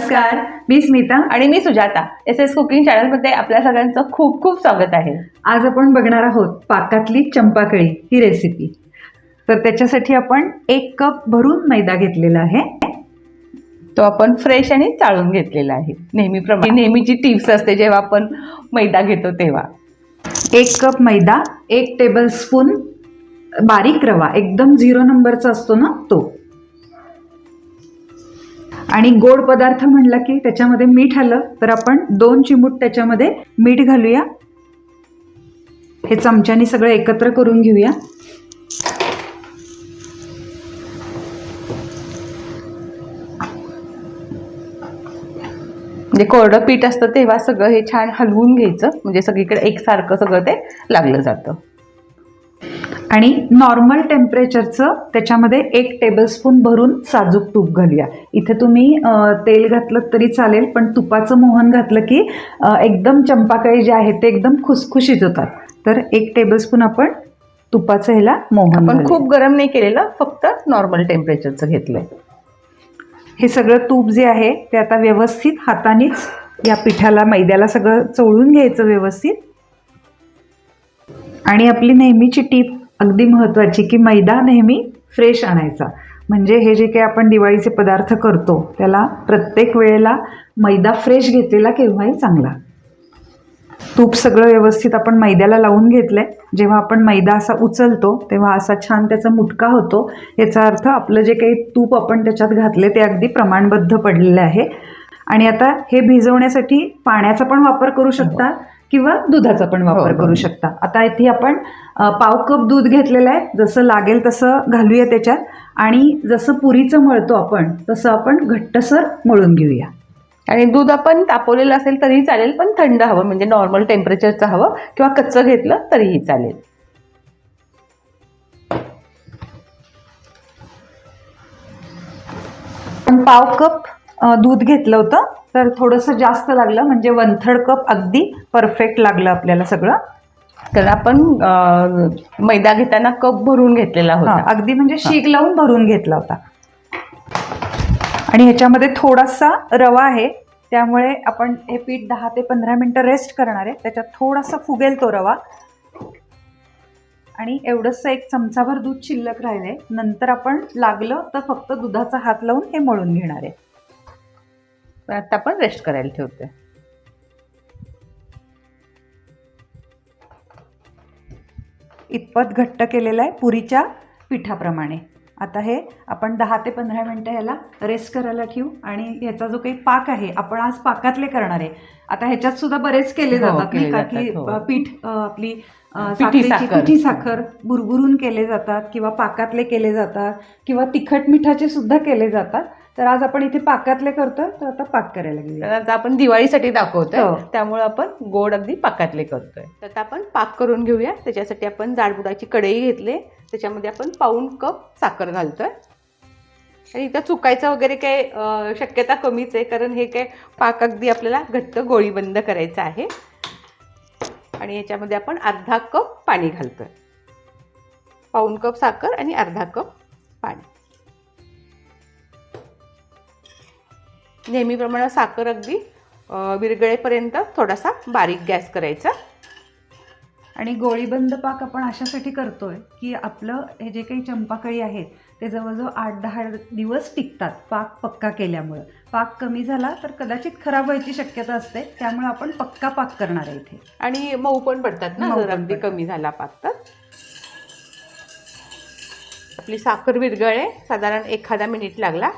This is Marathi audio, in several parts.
नमस्कार. मी स्मिता आणि मी सुजाता. एस एस कुकिंग चॅनलमध्ये आपल्या सगळ्यांचं खूप खूप स्वागत आहे. आज आपण बघणार आहोत पाकातली चंपाकळी ही रेसिपी तर त्याच्यासाठी आपण एक कप भरून मैदा घेतलेला आहे. तो आपण फ्रेश आणि चाळून घेतलेला आहे. नेहमीप्रमाणे. नेहमीची टिप्स असते जेव्हा आपण मैदा घेतो तेव्हा. एक कप मैदा एक टेबलस्पून बारीक रवा. एकदम झिरो नंबरचा असतो ना तो. आणि गोड पदार्थ म्हणला की त्याच्यामध्ये मीठ आलं तर आपण दोन चिमूट त्याच्यामध्ये मीठ घालूया. हे चमच्यानी सगळं एकत्र करून घेऊया. म्हणजे कोरडं पीठ असतं तेव्हा सगळं हे छान हलवून घ्यायचं. म्हणजे सगळीकडे एकसारखं सगळं ते लागलं जातं. आणि नॉर्मल टेम्परेचरचं त्याच्यामध्ये एक टेबलस्पून भरून साजूक तूप घालूया. इथे तुम्ही तेल घातलं तरी चालेल पण तुपाचं मोहन घातलं की एकदम चंपाकळी जे आहे ते एकदम खुसखुशीत होतात. तर एक टेबलस्पून आपण तुपाचं ह्याला मोहन पण. खूप गरम नाही केलेलं फक्त नॉर्मल टेम्परेचरचं घेतलंय. हे सगळं तूप जे आहे ते आता व्यवस्थित हातानेच या पिठाला मैद्याला सगळं चोळून घ्यायचं व्यवस्थित. आणि आपली नेहमीची टीप अगदी महत्त्वाची की मैदा नेहमी फ्रेश आणायचा. म्हणजे हे जे काही आपण दिवाळीचे पदार्थ करतो त्याला प्रत्येक वेळेला मैदा फ्रेश घेतलेला केव्हाही चांगला. तूप सगळं व्यवस्थित आपण मैद्याला लावून घेतलंय. जेव्हा आपण मैदा असा उचलतो तेव्हा असा छान त्याचा मुटका होतो. याचा अर्थ आपलं जे काही तूप आपण त्याच्यात घातले ते अगदी प्रमाणबद्ध पडलेलं आहे. आणि आता हे भिजवण्यासाठी पाण्याचा पण वापर करू शकता किंवा दुधाचा पण वापर हो, करू हो. शकता. आता इथे आपण पाव कप दूध घेतलेलं आहे. जसं लागेल तसं घालूया त्याच्यात. आणि जसं पुरीचं मळतो आपण तसं आपण घट्टसर मळून घेऊया. आणि दूध आपण तापवलेलं असेल तरीही चालेल पण थंड हवं. म्हणजे नॉर्मल टेम्परेचरचं हवं. किंवा कच्चं घेतलं तरीही चालेल. पण पाव कप दूध घेतलं होतं तर थोडंसं जास्त लागलं. म्हणजे वन थर्ड कप अगदी परफेक्ट लागलं आपल्याला सगळं. कारण आपण मैदा घेताना कप भरून घेतलेला होता. अगदी म्हणजे शीग लावून भरून घेतला होता. आणि ह्याच्यामध्ये थोडासा रवा आहे त्यामुळे आपण हे पीठ दहा ते पंधरा मिनटं रेस्ट करणार आहे. त्याच्यात थोडासा फुगेल तो रवा. आणि एवढंसं एक चमचाभर दूध शिल्लक राहिले नंतर आपण लागलं तर फक्त दुधाचा हात लावून हे मळून घेणार आहे. आता आपण रेस्ट करायला ठेवतोय. इतपत घट्ट केलेलं आहे पुरीच्या पिठाप्रमाणे आता हे आपण दहा ते पंधरा मिनटं ह्याला रेस्ट करायला ठेवू आणि ह्याचा जो काही पाक आहे आपण आज पाकातले करणार आहे आता ह्याच्यात सुद्धा बरेच केले हो, जातात नाही का की हो. पीठ आपली पिठी साखरेची साखर. बुरबुरून केले जातात किंवा पाकातले केले जातात किंवा तिखट मिठाचे सुद्धा केले जातात तर आज आपण इथे पाकातले करतोय तर आता पाक करायला तर घेऊया आता आपण दिवाळीसाठी दाखवतोय हो. त्यामुळे आपण गोड अगदी पाकातले करतोय. तर आता आपण पाक करून घेऊया त्याच्यासाठी आपण जाडबुडाची कढई घेतली त्याच्यामध्ये आपण पाऊण कप साखर घालतोय. आणि इथं चुकायचं वगैरे काय शक्यता कमीच आहे कारण हे काय पाक अगदी आपल्याला घट्ट गोळीबंद करायचं आहे. आणि याच्यामध्ये आपण अर्धा कप पाणी घालतोय. पाऊण कप साखर आणि अर्धा कप पाणी. नेहमीप्रमाणे साखर अगदी अ, विरघळेपर्यंत थोडासा बारीक गॅस करायचा. आणि गोळीबंद पाक आपण अशासाठी करतोय की आपलं हे जे काही चंपाकळी आहेत ते जवळजवळ आठ दहा दिवस टिकतात पाक पक्का केल्यामुळं. पाक कमी झाला तर कदाचित खराब व्हायची शक्यता असते त्यामुळे आपण पक्का पाक करणार आहे इथे. आणि मऊ पण पडतात ना जर अगदी. कमी झाला पाक तर. आपली साखर विरघळे साधारण एखादा मिनिट लागला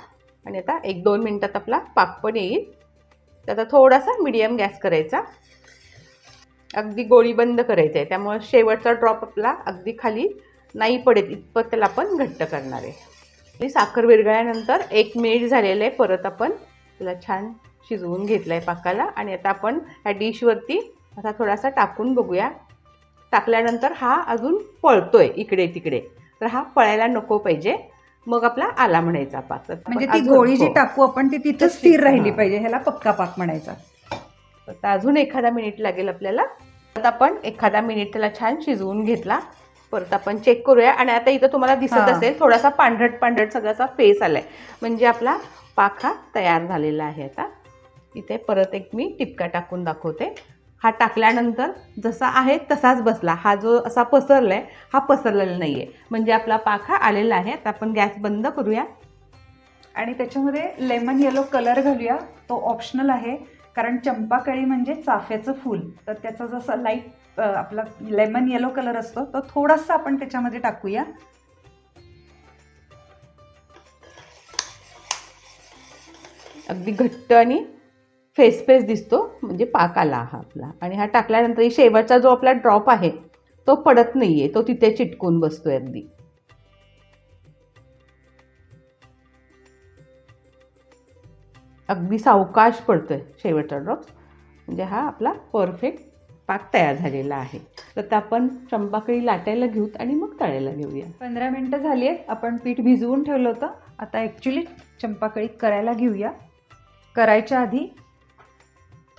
आणि आता एक दोन मिनटात आपला पाक पण येईल. तर आता थोडासा मिडियम गॅस करायचा. अगदी गोळी बंद करायचं आहे. त्यामुळे शेवटचा ड्रॉप आपला अगदी खाली नाही पडेल. इतपत त्याला आपण घट्ट करणार आहे. साखर विरघळल्यानंतर एक मिनिट झालेलं आहे. परत आपण त्याला छान शिजवून घेतलं आहे पाकाला. आणि आता आपण ह्या डिशवरती असा थोडासा टाकून बघूया. टाकल्यानंतर हा अजून पळतो आहे इकडे तिकडे. तर हा पळायला नको पाहिजे. मग आपला आला म्हणायचा पाक. म्हणजे ती गोळी जी हो. टाकू आपण ती तिथं स्थिर राहिली. पाहिजे ह्याला पक्का पाक म्हणायचा. आता अजून एखादा मिनिट लागेल आपल्याला. आता आपण एखादा मिनिट त्याला छान शिजवून घेतला. परत आपण चेक करूया. आणि आता इथं तुम्हाला दिसत हां. असेल थोडासा पांढरट पांढरट सगळ्याचा फेस आलाय. म्हणजे आपला पाक हा तयार झालेला आहे आता. इथे परत एक मी टिपका टाकून दाखवते. हा टाकल्यानंतर जसा आहे तसाच बसला. हा जो असा पसरला आहे हा पसरलेला नाही आहे म्हणजे आपला पाक हा आलेला आहे. आता आपण गॅस बंद करूया. आणि त्याच्यामध्ये लेमन येलो कलर घालूया. तो ऑप्शनल आहे. कारण चंपाकळी म्हणजे चाफ्याचं फूल. तर त्याचा जसा लाइट आपला लेमन येलो कलर असतो तो थोडासा आपण त्याच्यामध्ये टाकूया. अगदी घट्ट आणि फेस फेस दिसतो म्हणजे पाक आला हा आपला. आणि हा टाकल्यानंतर शेवटचा जो आपला ड्रॉप आहे तो पडत नाही आहे तो तिथे चिटकून बसतोय अगदी. अगदी सावकाश पडतोय शेवटचा ड्रॉप. म्हणजे हा आपला परफेक्ट पाक तयार झालेला आहे. तर आता आपण चंपाकळी लाटायला घेऊत आणि मग तळायला घेऊया. पंधरा मिनटं झाली आहेत आपण पीठ भिजवून ठेवलं होतं. आता ॲक्च्युली चंपाकळी करायला घेऊया. करायच्या आधी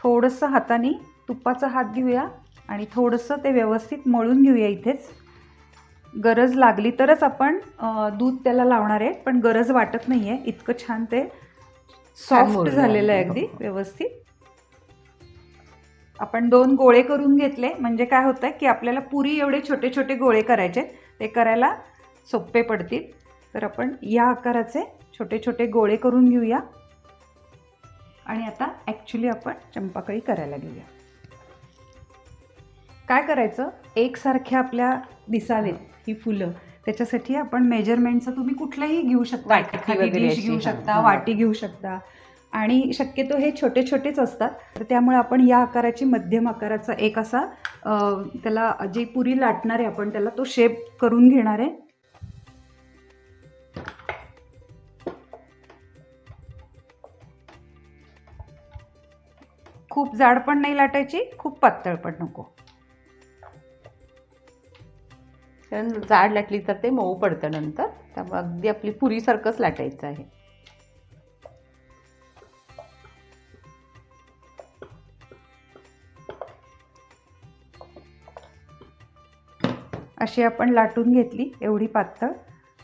थोडंसं हाताने तुपाचा हात घेऊया आणि थोडंसं ते व्यवस्थित मळून घेऊया इथेच. गरज लागली तरच आपण दूध त्याला लावणार आहे पण गरज वाटत नाही आहे इतकं छान ते सॉफ्ट झालेलं आहे आहे. अगदी व्यवस्थित. आपण दोन गोळे करून घेतले. म्हणजे काय होतं की आपल्याला पुरी एवढे छोटे छोटे गोळे करायचे ते करायला सोपे पडतील. तर आपण या आकाराचे छोटे छोटे गोळे करून घेऊया. आणि आता ॲक्च्युली आपण चंपाकळी करायला घेऊया. काय करायचं? एकसारख्या आपल्या दिसावेत ही. फुलं. त्याच्यासाठी आपण मेजरमेंटचं तुम्ही कुठलंही घेऊ शकता. एखादी डिश घेऊ शकता. वाटी घेऊ शकता. आणि शक्यतो हे छोटे छोटेच असतात. तर त्यामुळे आपण या आकाराची मध्यम आकाराचा एक असा त्याला जी पुरी लाटणार आहे आपण त्याला तो शेप करून घेणार आहे. खूप जाड पण नाही लाटायची खूप पातळ पण नको. कारण जाड लाटली तर ते मऊ पडतं नंतर त्यामुळे अगदी आपली पुरीसारखंच लाटायचं आहे. अशी आपण लाटून घेतली एवढी पातळ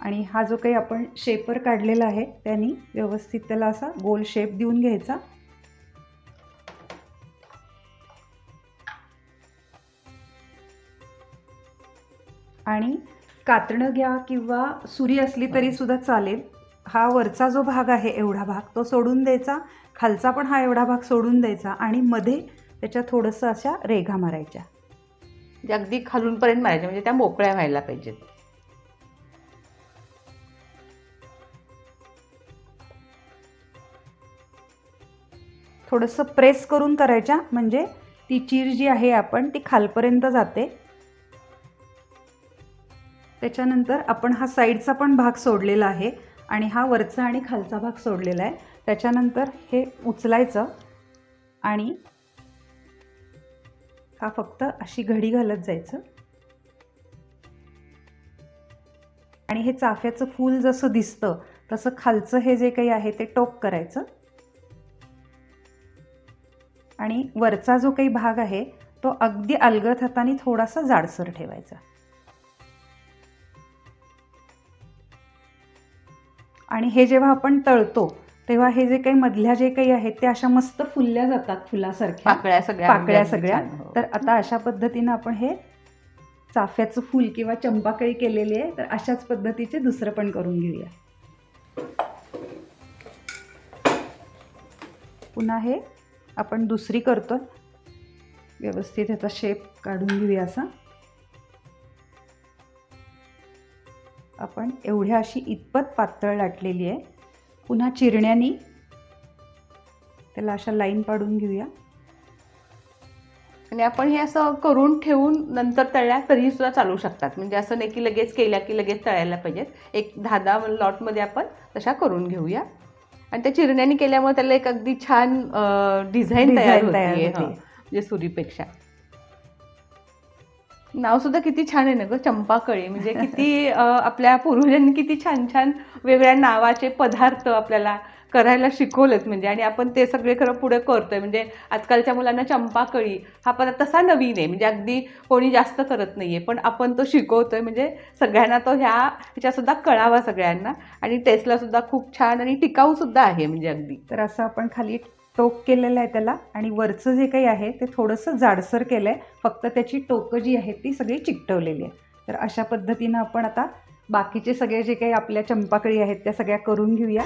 आणि हा जो काही आपण शेपर काढलेला आहे त्यांनी व्यवस्थित त्याला असा गोल शेप देऊन घ्यायचा. कातणं घ्या किंवा सुरी असली तरी सुद्धा चालेल. हा वरचा जो भाग आहे एवढा भाग तो सोडून द्यायचा. खालचा पण हा एवढा भाग सोडून द्यायचा आणि मध्ये त्याच्या थोडंसं अशा रेघा मारायच्या. म्हणजे अगदी खालूनपर्यंत मारायच्या म्हणजे त्या मोकळ्या व्हायला पाहिजेत. थोडंसं प्रेस करून करायच्या म्हणजे ती चीर जी आहे आपण ती खालपर्यंत जाते. त्याच्यानंतर आपण हा साईडचा पण भाग सोडलेला आहे आणि हा वरचा आणि खालचा भाग सोडलेला आहे. त्याच्यानंतर हे उचलायचं आणि हा फक्त अशी घडी घालत जायचं. आणि हे चाफ्याचं फूल जसं दिसतं तसं खालचं हे जे काही आहे ते टोक करायचं. आणि वरचा जो काही भाग आहे तो अगदी अलगद हाताने थोडासा जाडसर ठेवायचा. आणि हे जेव्हा आपण तळतो तेव्हा हे जे काही मधल्या जे काही आहेत ते अशा मस्त फुलल्या जातात फुलासारख्या. पाकळ्या सगळ्या पाकळ्या सगळ्या. हो. तर आता अशा पद्धतीनं आपण हे चाफ्याचं फूल किंवा चंपाकळी केलेली आहे तर अशाच पद्धतीचे दुसरं पण करून घेऊया. पुन्हा हे आपण दुसरी करतो व्यवस्थित ह्याचा शेप काढून घेऊया असा. आपण एवढ्या अशी इतपत पातळ लाटलेली आहे. पुन्हा चिरण्यानी त्याला अशा लाईन पाडून घेऊया. आणि आपण हे असं करून ठेवून नंतर तळल्या तरी सुद्धा चालू शकतात. म्हणजे असं नाही की लगेच केल्या की लगेच तळायला पाहिजेत. एक दहा दहा लॉटमध्ये आपण तशा करून घेऊया. आणि त्या चिरण्याने केल्यामुळे त्याला एक अगदी छान डिझाईन तयार होते. म्हणजे सुरीपेक्षा. नाव सुद्धा किती छान आहे ना ग चंपाकळी. म्हणजे किती आपल्या पूर्वजांनी किती छान छान वेगळ्या नावाचे पदार्थ आपल्याला करायला शिकवलेत म्हणजे. आणि आपण ते सगळे खरं पुढे करतोय. म्हणजे आजकालच्या मुलांना चंपाकळी हा पदार्थ तसा नवीन आहे. म्हणजे अगदी कोणी जास्त करत नाहीये. पण आपण तो शिकवतोय. म्हणजे सगळ्यांना तो ह्या ह्याच्या सुद्धा कळावा सगळ्यांना. आणि टेस्टला सुद्धा खूप छान आणि टिकाऊ सुद्धा आहे म्हणजे अगदी. तर असं आपण खाली टोक केलेलं आहे त्याला आणि वरचं जे काही आहे ते थोडंसं जाडसर केलं आहे फक्त त्याची टोकं जी आहेत ती सगळी चिकटवलेली आहे तर अशा पद्धतीनं आपण आता बाकीचे सगळे जे काही आपल्या चंपाकळी आहेत त्या सगळ्या करून घेऊया.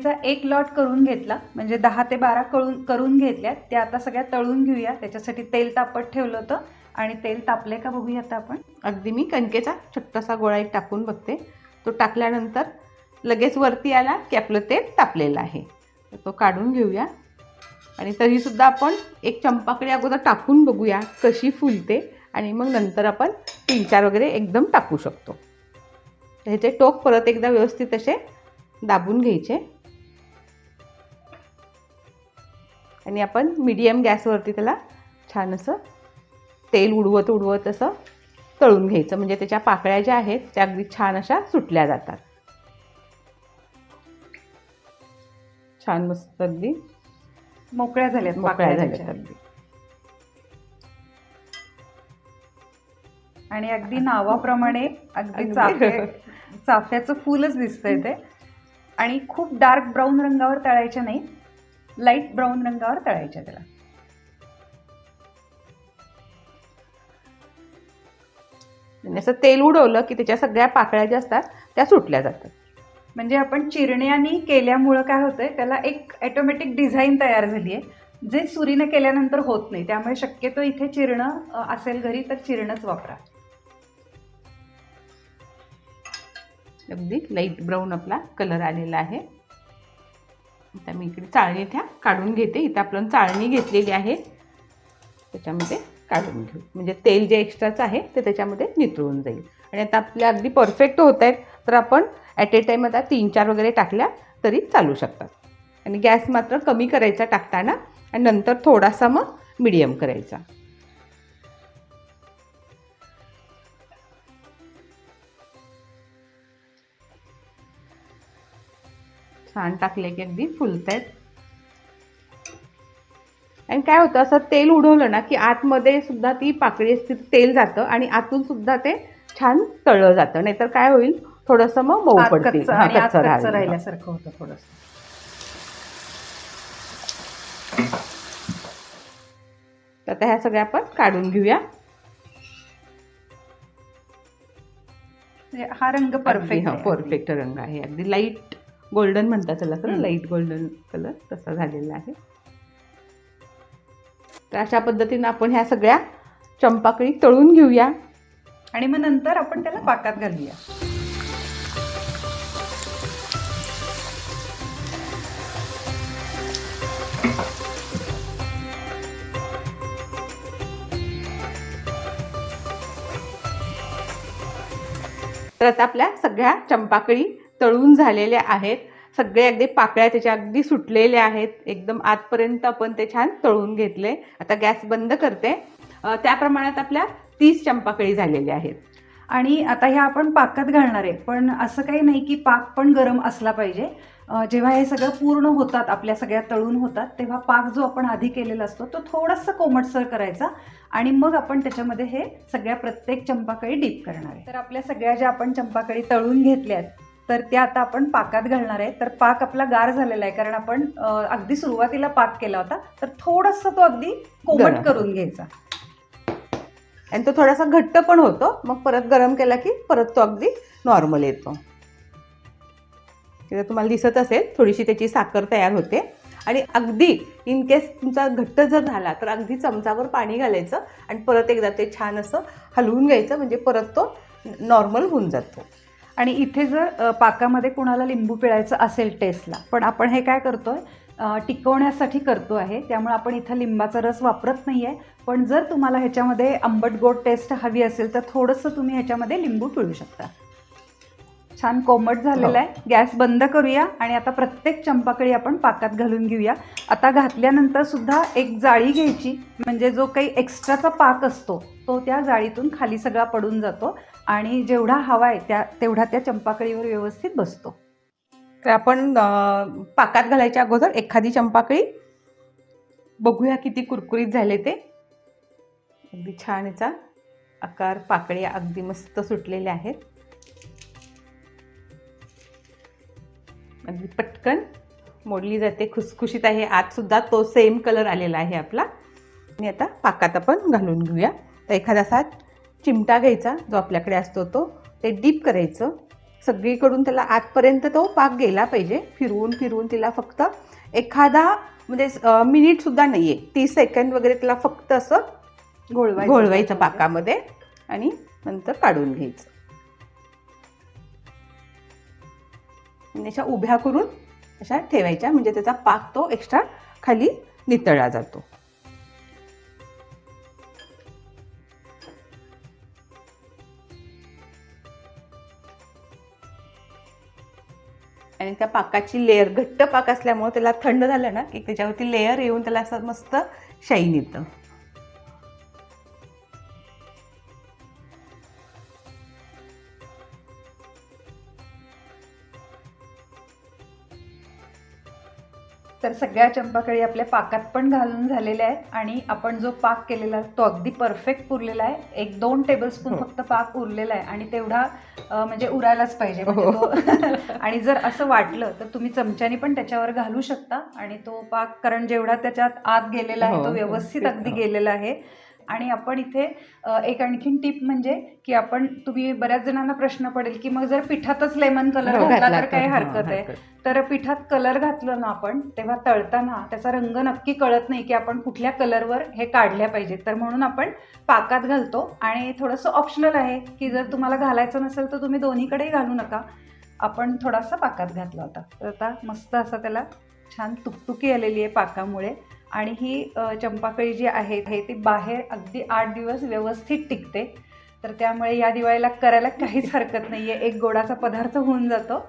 चंपाकळीचा एक लॉट करून घेतला. म्हणजे दहा ते बारा कळून करून घेतल्यात. त्या आता सगळ्या तळून घेऊया. त्याच्यासाठी तेल तापत ठेवलं होतं. आणि तेल तापले का बघूया आता आपण. अगदी मी कणकेचा छोटासा गोळा एक टाकून बघते. तो टाकल्यानंतर लगेच वरती आला की आपलं तेल तापलेलं आहे. तर तो काढून घेऊया. आणि तरीसुद्धा आपण एक चंपाकडे अगोदर टाकून बघूया कशी फुलते. आणि मग नंतर आपण तीन चार वगैरे एकदम टाकू शकतो. ह्याचे टोक परत एकदा व्यवस्थित असे दाबून घ्यायचे. आणि आपण मीडियम गॅसवरती त्याला छान असं तेल उडवत उडवत असं तळून घ्यायचं. म्हणजे त्याच्या पाकळ्या ज्या आहेत त्या अगदी छान अशा सुटल्या जातात. छान मस्त अगदी मोकळ्या झाल्यात मोकळ्या झाल्यात. अगदी. आणि अगदी नावाप्रमाणे अगदी अगदी. चाफे चाफ्याचं फुलच दिसतंय ते. आणि खूप डार्क ब्राऊन रंगावर तळायच्या नाही. लाइट ब्राऊन रंगावर तळायच्या त्याला. आणि असं तेल उडवलं की त्याच्या सगळ्या पाकळ्या ज्या असतात त्या सुटल्या जातात. म्हणजे आपण चिरण्यानी केल्यामुळं काय होतंय त्याला एक ऑटोमॅटिक डिझाईन तयार झाली आहे जे सुरीनं केल्यानंतर होत नाही त्यामुळे शक्यतो इथे चिरणं असेल घरी तर चिरणंच वापरा. अगदी लाइट ब्राऊन आपला कलर आलेला आहे. आता मी इकडे चाळणी त्या काढून घेते. इथं आपण चाळणी घेतलेली आहे. त्याच्यामध्ये काढून घेऊ. म्हणजे तेल जे एक्स्ट्राचं आहे ते त्याच्यामध्ये नितळून जाईल. आणि आता आपल्या अगदी परफेक्ट होत आहेत तर आपण ॲट ए टाईम आता तीन चार वगैरे टाकल्या तरी चालू शकतात. आणि गॅस मात्र कमी करायचा टाकताना आणि नंतर थोडासा मग मिडियम करायचा. छान टाकले की अगदी फुलत आहेत आणि काय होतं असं तेल उडवलं ना की आतमध्ये सुद्धा ती पाकळी असते तेल जातं आणि आतून सुद्धा ते छान तळलं जातं. नाहीतर काय होईल थोडंसं मग मऊ राहिलं. राहिल्यासारखं होतं थोडंसं. तर आता ह्या सगळ्या आपण काढून घेऊया. हा रंग परफेक्ट परफेक्ट रंग आहे. अगदी लाइट गोल्डन म्हणतात त्याला खरं. लाइट गोल्डन कलर तसा झालेला आहे. तर अशा पद्धतीनं आपण ह्या सगळ्या चंपाकळी तळून घेऊया. आणि मग नंतर आपण त्याला पाकात घालूया. तर आता आपल्या सगळ्या चंपाकळी तळून झालेले आहेत. सगळे अगदी पाकळ्या त्याच्या अगदी सुटलेल्या आहेत. एकदम आतपर्यंत आपण ते छान तळून घेतले. आता गॅस बंद करते. त्या प्रमाणात आपल्या तीस चंपाकळी झालेल्या आहेत. आणि आता ह्या आपण पाकात घालणार आहे. पण असं काही नाही की पाक पण गरम असला पाहिजे. जेव्हा हे सगळं पूर्ण होतात आपल्या सगळ्या तळून होतात तेव्हा पाक जो आपण आधी केलेला असतो तो थोडासा कोमटसर करायचा. आणि मग आपण त्याच्यामध्ये हे सगळ्या प्रत्येक चंपाकळी डीप करणार आहे. तर आपल्या सगळ्या ज्या आपण चंपाकळी तळून घेतल्यात तर त्या आता आपण पाकात घालणार आहे. तर पाक आपला गार झालेला आहे कारण आपण अगदी सुरुवातीला पाक केला होता. तर थोडासा तो अगदी कोमट. करून घ्यायचा. आणि तो थोडासा घट्ट पण होतो. मग परत गरम केला की परत तो अगदी नॉर्मल येतो. तिथे तुम्हाला दिसत असेल थोडीशी त्याची साखर तयार होते. आणि अगदी इन केस तुमचा घट्ट जर झाला तर अगदी चमचावर पाणी घालायचं. आणि परत एकदा ते छान असं हलवून घ्यायचं म्हणजे परत तो नॉर्मल होऊन जातो. आणि इथे जर पाकामध्ये कुणाला लिंबू पिळायचं असेल टेस्टला पण आपण हे काय करतोय आहे टिकवण्यासाठी करतो आहे त्यामुळे आपण इथं लिंबाचा रस वापरत नाही आहे पण जर तुम्हाला ह्याच्यामध्ये आंबट गोड टेस्ट हवी असेल तर थोडंसं तुम्ही ह्याच्यामध्ये लिंबू पिळू शकता. छान कोमट झालेला हो. आहे. गॅस बंद करूया आणि आता प्रत्येक चंपाकळी आपण पाकात घालून घेऊया. आता घातल्यानंतर सुद्धा एक जाळी घ्यायची. म्हणजे जो काही एक्स्ट्राचा पाक असतो तो त्या जाळीतून खाली सगळा पडून जातो आणि जेवढा हवा आहे त्या तेवढा त्या चंपाकळीवर व्यवस्थित बसतो. तर आपण पाकात घालायच्या अगोदर एखादी चंपाकळी बघूया किती कुरकुरीत झाले ते. अगदी छान याचा आकार पाकळ्या अगदी मस्त सुटलेल्या आहेत. अगदी पटकन. मोडली जाते खुसखुशीत आहे. आत सुद्धा तो सेम कलर आलेला आहे आपला. आणि आता पाकात आपण घालून घेऊया. तर एखादा असा चिमटा घ्यायचा जो आपल्याकडे असतो तो ते डीप करायचं. सगळीकडून त्याला आतपर्यंत तो पाक गेला पाहिजे. फिरवून फिरवून तिला फक्त एखादा म्हणजे मिनिटसुद्धा नाही आहे तीस सेकंद वगैरे तिला फक्त असं घोळवायचं घोळवायचं पाकामध्ये आणि नंतर काढून घ्यायचं. आणि अशा उभ्या करून अशा ठेवायच्या. म्हणजे त्याचा पाक तो एक्स्ट्रा खाली नितळला जातो. आणि त्या पाकाची लेअर घट्ट पाक असल्यामुळे त्याला थंड झालं ना की त्याच्यावरती लेअर येऊन त्याला असं मस्त शाईन येतं. तर सगळ्या चंपाकळी आपल्या पाकात पण घालून झालेल्या आहेत आणि आपण जो पाक केलेला तो अगदी परफेक्ट पुरलेला आहे एक दोन टेबलस्पून हो. फक्त पाक उरलेला आहे आणि तेवढा म्हणजे उरायलाच पाहिजे म्हणजे हो. तो आणि जर असं वाटलं तर तुम्ही चमच्यानी पण त्याच्यावर घालू शकता आणि तो पाक कारण जेवढा त्याच्यात आत गेलेला आहे हो, तो. व्यवस्थित अगदी. गेलेला आहे आणि आपण इथे एक आणखीन टिप म्हणजे की आपण तुम्ही बऱ्याच जणांना प्रश्न पडेल की मग जर पिठातच लेमन कलर हो, घातला तर काही हरकत आहे. तर पिठात कलर घातलं ना आपण तेव्हा तळताना त्याचा रंग नक्की कळत नाही की आपण कुठल्या कलरवर हे काढल्या पाहिजेत. तर म्हणून आपण पाकात घालतो आणि थोडंसं ऑप्शनल आहे की जर तुम्हाला घालायचं नसेल तर तुम्ही दोन्हीकडेही घालू नका. आपण थोडासा पाकात घातला होता. तर आता मस्त असा त्याला छान तुकतुकी आलेली आहे पाकामुळे. आणि ही चंपाकळी जी आहे हे ती बाहेर अगदी आठ दिवस व्यवस्थित टिकते. तर त्यामुळे या दिवाळीला करायला काहीच हरकत नाही आहे एक गोडाचा पदार्थ होऊन जातो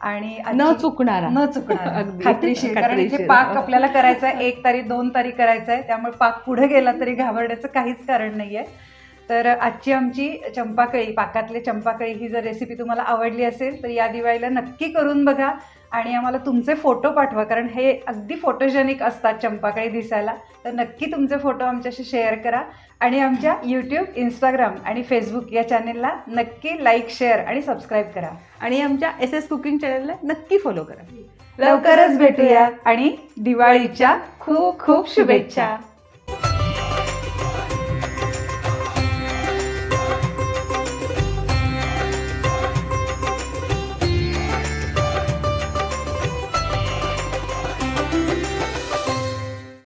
आणि न चुकणारा. न चुकणार. खात्रीशीर. कारण इथे. पाक आपल्याला करायचा आहे. एक तारीख दोन तारीख करायचा आहे. त्यामुळे पाक पुढे गेला तरी घाबरण्याचं काहीच कारण नाही आहे तर आजची आमची चंपाकळी पाकातले चंपाकळी ही जर रेसिपी तुम्हाला आवडली असेल तर या दिवाळीला नक्की करून बघा. आणि आम्हाला तुमचे फोटो पाठवा कारण हे अगदी फोटोजेनिक असतात चंपाकळी दिसायला. तर नक्की तुमचे फोटो आमच्याशी शेअर करा. आणि आमच्या यूट्यूब इंस्टाग्राम आणि फेसबुक या चॅनेलला नक्की लाईक शेअर आणि सबस्क्राईब करा. आणि आमच्या एस एस कुकिंग चॅनलला नक्की फॉलो करा. लवकरच भेटूया. आणि दिवाळीच्या खूप खूप शुभेच्छा.